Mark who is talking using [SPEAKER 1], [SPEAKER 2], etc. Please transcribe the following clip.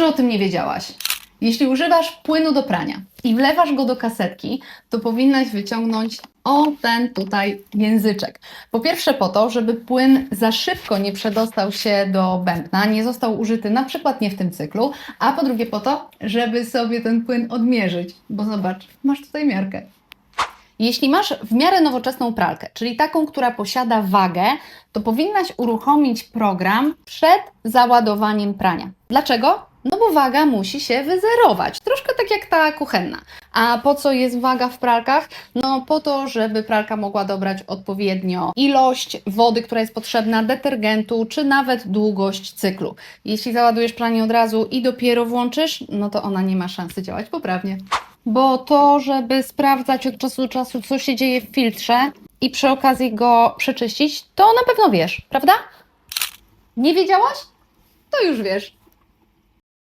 [SPEAKER 1] że o tym nie wiedziałaś. Jeśli używasz płynu do prania i wlewasz go do kasetki, to powinnaś wyciągnąć o ten tutaj języczek. Po pierwsze po to, żeby płyn za szybko nie przedostał się do bębna, nie został użyty na przykład nie w tym cyklu, a po drugie po to, żeby sobie ten płyn odmierzyć. Bo zobacz, masz tutaj miarkę. Jeśli masz w miarę nowoczesną pralkę, czyli taką, która posiada wagę, to powinnaś uruchomić program przed załadowaniem prania. Dlaczego? No bo waga musi się wyzerować, troszkę tak jak ta kuchenna. A po co jest waga w pralkach? No po to, żeby pralka mogła dobrać odpowiednio ilość wody, która jest potrzebna, detergentu, czy nawet długość cyklu. Jeśli załadujesz pranie od razu i dopiero włączysz, no to ona nie ma szansy działać poprawnie. Bo to, żeby sprawdzać od czasu do czasu, co się dzieje w filtrze i przy okazji go przeczyścić, to na pewno wiesz, prawda? Nie wiedziałaś? To już wiesz.